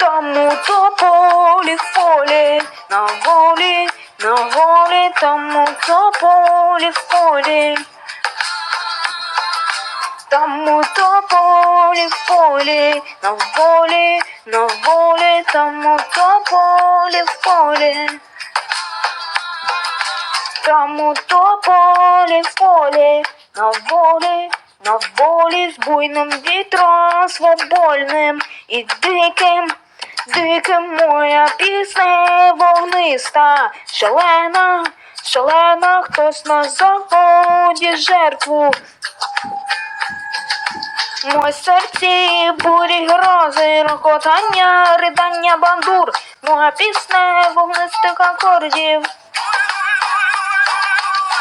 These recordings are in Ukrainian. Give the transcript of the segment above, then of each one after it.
тому то полі в полі, на волі, на волі, тому то полі в полі, тому то полі в полі, на волі, на волі, тому то полі в полі. Тому то полі в полі, на волі на волі з буйним вітром свобольним і диким, диким моя пісня вогниста, шалена, шалена, хтось на заході жертву. Мой серці бурі грози, рокотання, ридання бандур, моя пісня вогнистих акордів.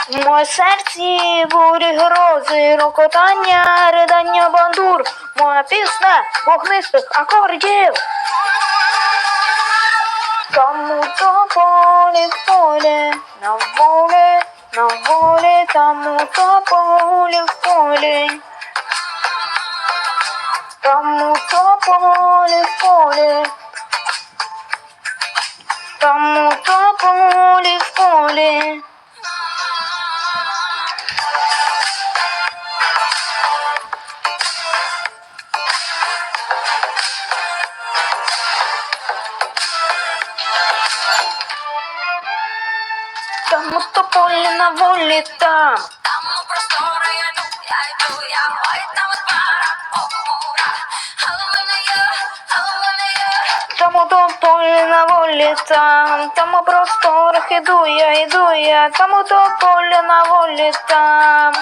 В моє серці бурі грози, рокотання, ридання бандур, моя пісня вогнистих акордів. Там то тополі в полі, на волі, на волі, тому то тополі в полі. Там у тополі на волі там. Там у простори я йду, я йду, я ой, там от пара, охмура. Але в мене є, але в мене є. Там у тополі на волі там, там у просторах іду я, іду я, там у тополі на волі там.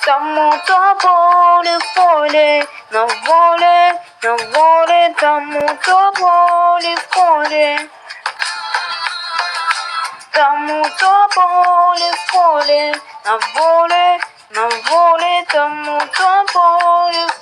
Там у тополі в полі, на волі, на волі, там у тополі в полі. Там у тополі в полі, на волі, на волі, там у тополі в